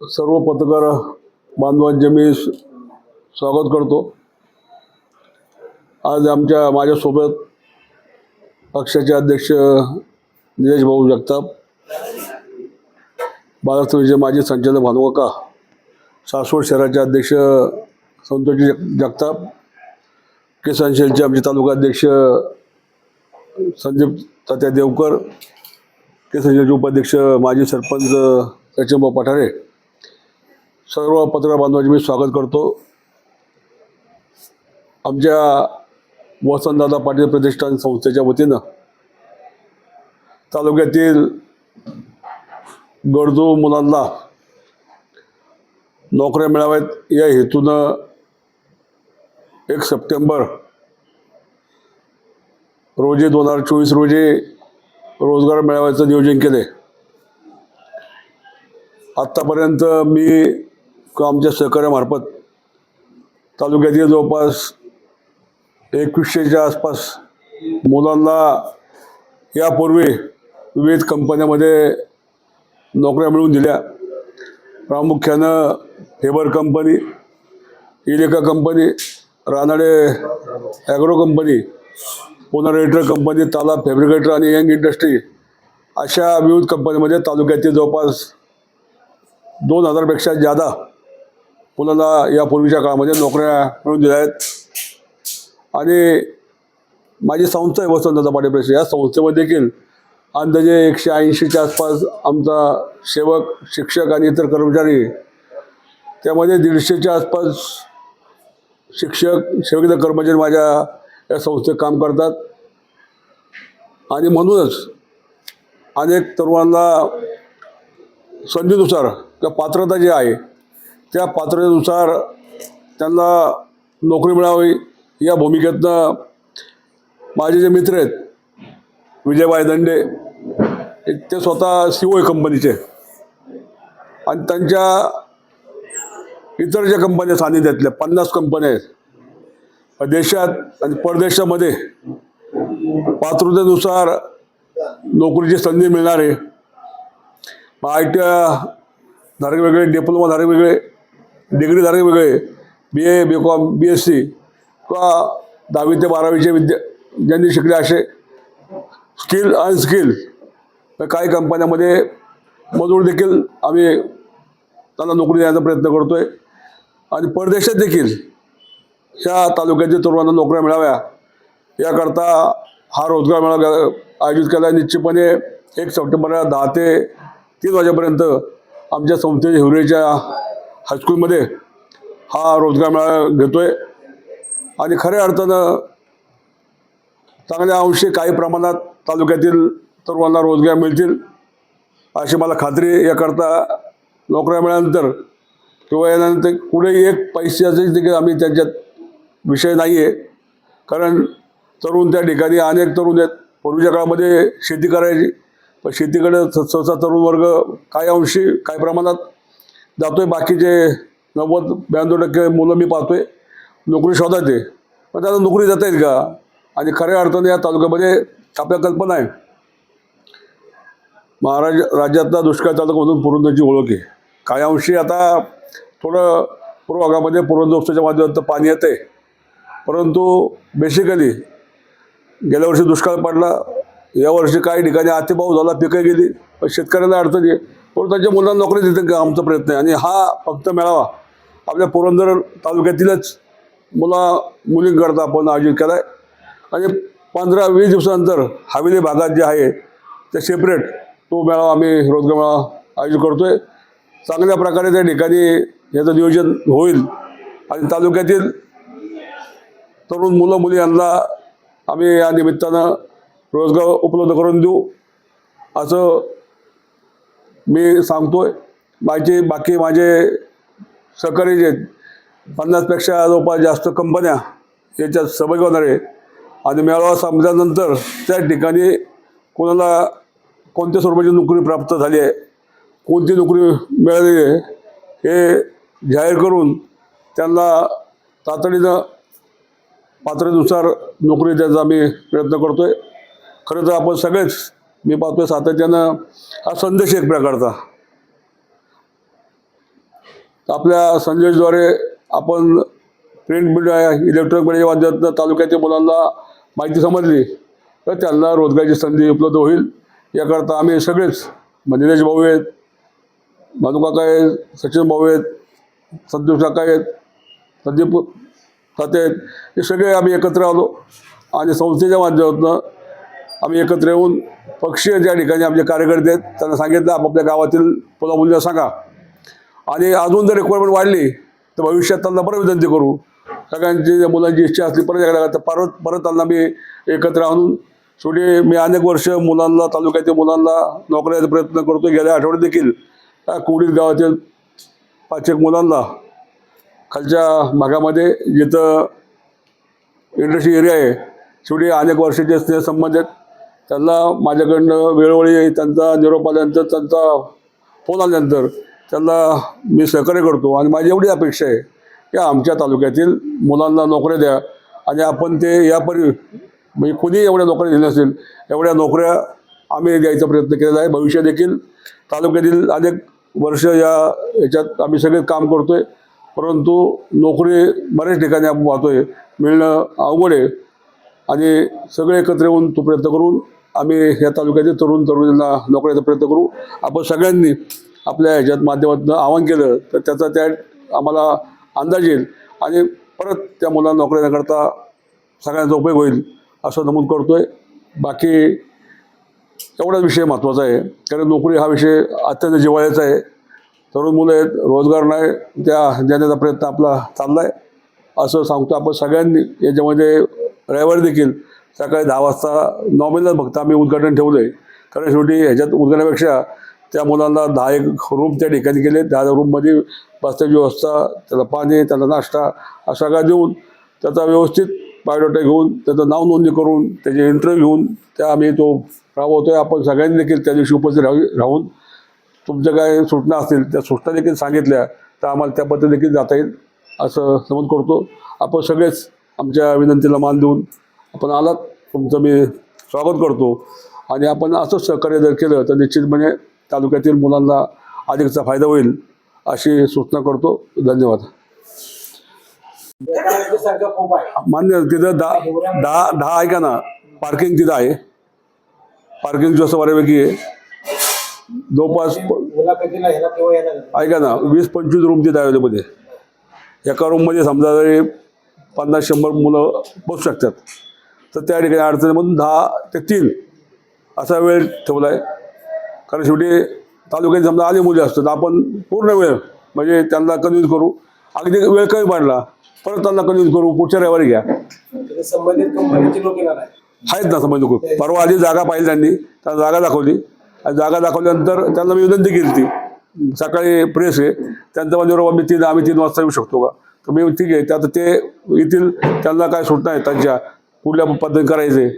सर्व पत्रकार बांधवांचे मी स्वागत करतो. आज आमच्या माझ्यासोबत पक्षाचे अध्यक्ष निलेश भाऊ जगताप महाराष्ट्राचे माजी संचालक भानुकाका सासवड शहराचे अध्यक्ष संतोषजी जग जगताप किसान सेलचे आमचे तालुका अध्यक्ष संदीप तात्या देवकर किसान सेलचे उपाध्यक्ष माजी सरपंच सचिनभाऊ पठारे सर्व पत्रकार बांधवांचे मी स्वागत करतो. आमच्या वसंतदादा पाटील प्रतिष्ठान संस्थेच्या वतीनं तालुक्यातील गरजू मुलांना नोकऱ्या मिळाव्यात. या हेतूनं एक सप्टेंबर रोजी दोन हजार चोवीस रोजी रोजगार मेळाव्याचं नियोजन केले. आत्तापर्यंत मी किंवा आमच्या सहकार्यामार्फत तालुक्यातील जवळपास एकवीसशेच्या आसपास मुलांना यापूर्वी विविध कंपन्यामध्ये नोकऱ्या मिळवून दिल्या. प्रामुख्यानं फेबर कंपनी इलेका कंपनी रानाडे ॲग्रो कंपनी पुन्हा रेटर कंपनी ताला फॅब्रिकेटर आणि यंग इंडस्ट्री अशा विविध कंपनीमध्ये तालुक्यातील जवळपास दोन हजारपेक्षा जादा मुलांना या पूर्वीच्या काळामध्ये नोकऱ्या मिळून दिल्या आहेत. आणि माझी संस्था आहे वसंतदादा पाटील प्रेस या संस्थेमध्ये देखील अंदाजे एकशे ऐंशीच्या आसपास आमचा सेवक शिक्षक आणि इतर कर्मचारी त्यामध्ये दीडशेच्या आसपास शिक्षक सेवक इतर कर्मचारी माझ्या या संस्थेत काम करतात. आणि म्हणूनच अनेक तरुणांना संधीनुसार किंवा पात्रता जी आहे त्या पात्रतेनुसार त्यांना नोकरी मिळावी या भूमिकेतनं माझे जे मित्र आहेत विजयबाई दंडे ते स्वतः सी ओ कंपनीचे. आणि त्यांच्या इतर ज्या कंपन्या सानिध्यातल्या पन्नास कंपन्या आहेत देशात आणि परदेशामध्ये पात्रतेनुसार नोकरीची संधी मिळणार आहे आय टी धारक वेगळे डिप्लोमा धारक वेगळे डिग्री धारक वेगळे. B A B com B S C किंवा दहावी ते बारावीचे विद्या ज्यांनी शिकले असे स्किल अनस्किल तर काही कंपन्यामध्ये मजूर देखील आम्ही त्यांना नोकरी देण्याचा प्रयत्न करतो आहे आणि परदेशात देखील ह्या तालुक्यातील तरुणांना नोकऱ्या मिळाव्या. याकरता हा रोजगार मेळावा आयोजित केला. निश्चितपणे एक सप्टेंबरला दहा ते तीन वाजेपर्यंत आमच्या संस्थेच्या हिवरेच्या हायस्कूलमध्ये हा रोजगार मेळावा घेतो आहे आणि खऱ्या अर्थानं चांगल्या अंशी काही प्रमाणात तालुक्यातील तरुणांना रोजगार मिळतील अशी मला खात्री याकरता नोकऱ्या मिळाल्यानंतर किंवा यानंतर कुठेही एक पैशाचे देखील आम्ही त्यांच्यात विषय नाही आहे कारण तरुण त्या ठिकाणी अनेक तरुण आहेत. पूर्वीच्या काळामध्ये शेती करायची पण शेतीकडे सहसा तरुण वर्ग काही अंशी काही प्रमाणात जातोय बाकीचे नव्वद ब्याण्णव टक्के मुलं मी पाहतोय नोकरी शोधात आहे पण त्याला नोकरी जाता येईल का? आणि खऱ्या अर्थाने या तालुक्यामध्ये आपल्या कल्पना आहे. महाराज राज्यातला दुष्काळ तालुका म्हणून पुरंदरची ओळख आहे. काही अंशी आता थोडं पूर्व भागामध्ये पुरंदरच्या माध्यमातून पाणी येतं आहे परंतु बेसिकली गेल्या वर्षी दुष्काळ पडला. यावर्षी काही ठिकाणी अतिभाव झाला पिकं गेली. पण शेतकऱ्याला अडचण आहे. पण त्यांच्या मुलांना नोकरी देते का? आमचा प्रयत्न आहे. आणि हा फक्त मेळावा आपल्या पुरंदर तालुक्यातीलच मुला मुलींकरता आपण आयोजित केला आहे आणि पंधरा वीस दिवसानंतर हवेली भागात जे आहे ते सेपरेट तो मेळावा आम्ही रोजगार मेळावा आयोजित करतो आहे चांगल्या प्रकारे त्या ठिकाणी याचं नियोजन होईल. आणि तालुक्यातील तरुण मुलं मुली यांना आम्ही या निमित्तानं रोजगार उपलब्ध करून देऊ. असं मी सांगतोय माझे बाकी माझे सहकारी जे पन्नासपेक्षा जवळपास जास्त कंपन्या याच्यात सहभागी होणार आहे. आणि मेळावा संपल्यानंतर त्या ठिकाणी कोणाला कोणत्या स्वरूपाची नोकरी प्राप्त झाली आहे कोणती नोकरी मिळाली आहे हे जाहीर करून त्यांना तातडीनं पात्रतेनुसार नोकरी द्यायचा आम्ही प्रयत्न करतो आहे खरं तर आपण सगळेच मी पाहतोय सातत्यानं हा संदेश एक प्रकारचा. तर आपल्या संदेशद्वारे आपण प्रिंट मीडिया इलेक्ट्रॉनिक मीडिया माध्यमातून तालुक्यातील मुलांना माहिती समजली तर त्यांना रोजगाराची संधी उपलब्ध होईल. याकरता आम्ही सगळेच म्हणजे भाऊ आहेत भानुकाका आहेत सचिन भाऊ आहेत संतोष काका आहेत संदीप ताते आहेत हे सगळे आम्ही एकत्र आलो. आणि संस्थेच्या माध्यमातून आम्ही एकत्र येऊन पक्षीय ज्या ठिकाणी आमचे कार्यकर्ते आहेत त्यांना सांगितलं आपापल्या गावातील मुलामुलीला सांगा. आणि अजून जर रिक्वायरमेंट वाढली तर भविष्यात त्यांना परत विनंती करू. सगळ्यांची ज्या मुलांची इच्छा असली परत एकदा तर परत परत त्यांना मी एकत्र आणून शेवटी मी अनेक वर्ष मुलांना तालुक्यातील मुलांना नोकऱ्याचा प्रयत्न करतो. गेल्या आठवड्यात देखील त्या कुडीत गावातील पाच एक मुलांना खालच्या भागामध्ये जिथं इंडस्ट्री एरिया आहे शेवटी अनेक वर्षाचे स्नेहसंबंध आहेत. त्यांना माझ्याकडनं वेळोवेळी त्यांचा निरोप आल्यानंतर त्यांचा फोन आल्यानंतर त्यांना मी सहकार्य करतो आणि माझी एवढी अपेक्षा आहे की आमच्या तालुक्यातील मुलांना नोकऱ्या द्या आणि आपण ते यापरी म्हणजे कुणी एवढ्या नोकऱ्या दिल्या असतील एवढ्या नोकऱ्या आम्ही द्यायचा प्रयत्न केलेला आहे. भविष्य देखील तालुक्यातील अनेक वर्ष या याच्यात आम्ही सगळे काम करतो आहे परंतु नोकरी बऱ्याच ठिकाणी आपण आहे मिळणं अवघड आहे. आणि सगळे एकत्र येऊन तो प्रयत्न करून आम्ही या तालुक्यातील तरुण तरुणींना नोकरीचा प्रयत्न करू. आपण सगळ्यांनी आपल्या ह्याच्यात माध्यमातून आवाहन केलं तर त्याचा त्या आम्हाला अंदाज येईल आणि परत त्या मुलांना नोकरी देण्याकरता सगळ्यांचा उपयोग होईल असं नमूद करतो आहे बाकी एवढाच विषय महत्त्वाचा आहे. कारण नोकरी हा विषय अत्यंत जिवाळ्याचा आहे. तरुण मुलं आहेत रोजगार नाही त्या देण्याचा प्रयत्न आपला चालला आहे असं सांगतो आपण सगळ्यांनी. याच्यामध्ये रविवारी देखील सकाळी दहा वाजता नॉमिनल फक्त आम्ही उद्घाटन ठेवलं आहे कारण शेवटी ह्याच्यात उद्घाटनापेक्षा त्या मुलांना दहा एक रूम त्या ठिकाणी गेले दहा रूममध्ये बसण्याची व्यवस्था त्याला पाणी त्याला नाश्ता हा सगळा देऊन त्याचा व्यवस्थित बायोडाटा घेऊन त्याचं नाव नोंदणी करून त्याचे इंटरव्ह्यू घेऊन त्या आम्ही तो राबवतो आहे आपण सगळ्यांनी देखील त्या दिवशी उपस्थित राहू राहून तुमच्या काय सूचना असतील त्या सूचना देखील सांगितल्या तर आम्हाला त्या पद्धती देखील जाता येईल असं नमूद करतो. आपण सगळेच आमच्या विनंतीला मान देऊन आपण आलात तुमचं मी स्वागत करतो. आणि आपण असंच सहकार्य जर केलं तर निश्चितपणे म्हणजे तालुक्यातील मुलांना अधिकचा फायदा होईल अशी सूचना करतो. धन्यवाद. मान्य तिथं दहा दहा दहा ऐका ना? पार्किंग तिथं आहे. पार्किंग जसं बऱ्यापैकी आहे. जवळपास ऐका ना? वीस पंचवीस रूम तिथं अवेलेबल आहे एका रूममध्ये समजा तरी पन्नास शंभर मुलं बसू शकतात. तर त्या ठिकाणी अडचणीमधून दहा ते तीन असा वेळ ठेवला आहे कारण शेवटी तालुक्यात समजा आले मुली असतात आपण पूर्ण वेळ म्हणजे त्यांना कन्व्हिन्स करू. अगदी वेळ कमी पडला परत त्यांना कन्व्हिन्स करू पुढच्या रविवारी घ्या. संबंधित कंपनीचे लोक येणार आहेत. ना समज खूप परवा आधी जागा पाहिली त्यांनी त्यांना जागा दाखवली. आणि जागा दाखवल्यानंतर त्यांना मी विनंती केली ती सकाळी प्रेस आहे. त्यांचा माझ्या बरोबर मी तीन आम्ही तीन वाजता येऊ शकतो का? तर मी ठीक आहे. त्यात ते येतील त्यांना काय सूचना आहे त्यांच्या कुठल्या पद्धतीने करायचे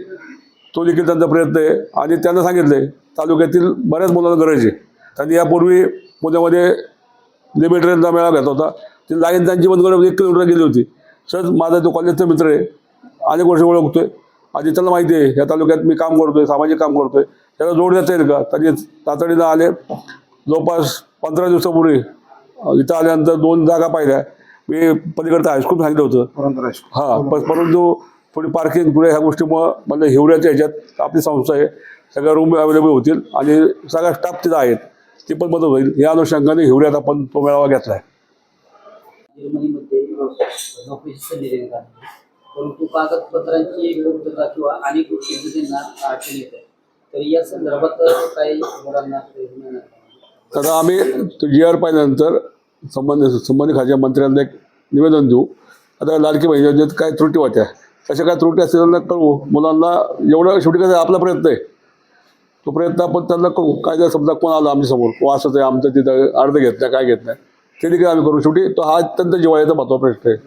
तो देखील त्यांचा प्रयत्न आहे. आणि त्यांना सांगितलं आहे तालुक्यातील बऱ्याच मुलांना गरज आहे त्यांनी यापूर्वी पुण्यामध्ये लिमिट मेळा घेतला होता. ती लाईन त्यांची बंद करून एक किलोमीटर गेली होती. सहज माझा तो कॉलेजचा मित्र आहे. अनेक वर्ष ओळखतोय. आणि त्याला माहिती आहे या तालुक्यात मी काम करतोय सामाजिक काम करतोय. त्याला जोड देता येईल का? त्यांनी तातडीनं आले. जवळपास पंधरा दिवसापूर्वी इथं आल्यानंतर दोन जागा पाहिल्या. मी पलीकडचं हायस्कूल सांगितलं होतं. हां पण परंतु थोडी पार्किंग पुढे ह्या गोष्टीमुळं मला हिवऱ्याच्या ह्याच्यात आपली संस्था आहे. सगळ्या रूम अवेलेबल होतील आणि सगळा स्टाफ तिथं आहेत. ती पण मदत होईल. या अनुषंगाने हिवऱ्यात आपण तो मेळावा घेतला आहे जर्मनीमध्ये नोकरीची संधी देण्यात आली परंतु कागदपत्रांची पूर्तता किंवा अनेक गोष्टींची त्यांना अडचण येत आहे तर या संदर्भात काही मुलांना प्रयत्न मिळणार का? आता आम्ही जी आर पाहिल्यानंतर संबंधित संबंधित खात्या मंत्र्यांना एक निवेदन देऊ. आता लाडकी बहीण योजनेत काय त्रुटी होत्या तशा काय त्रुटी असतील त्यांना कळवू मुलांना एवढं शेवटी कसं आपला प्रयत्न आहे. तो प्रयत्न आपण त्यांना करू. काय जर समजा कोण आला आमच्यासमोर को असंच आहे आमचं तिथं अर्ध घेत नाही काय घेत नाही. ते देखील आम्ही करू. शेवटी तो हा अत्यंत जिवाळ्याचा महत्त्वाचा प्रश्न आहे.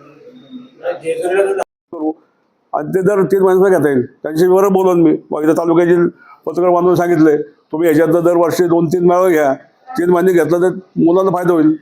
करू. आणि ते जर तीन महिन्याचा घेता येईल त्यांच्याशी बरोबर बोलून मी. बाकीच्या तालुक्यातील पत्रकार बांधून सांगितले तुम्ही ह्याच्यातनं दरवर्षी दोन तीन मेळावे घ्या. तीन महिने घेतलं तर मुलांना फायदा होईल.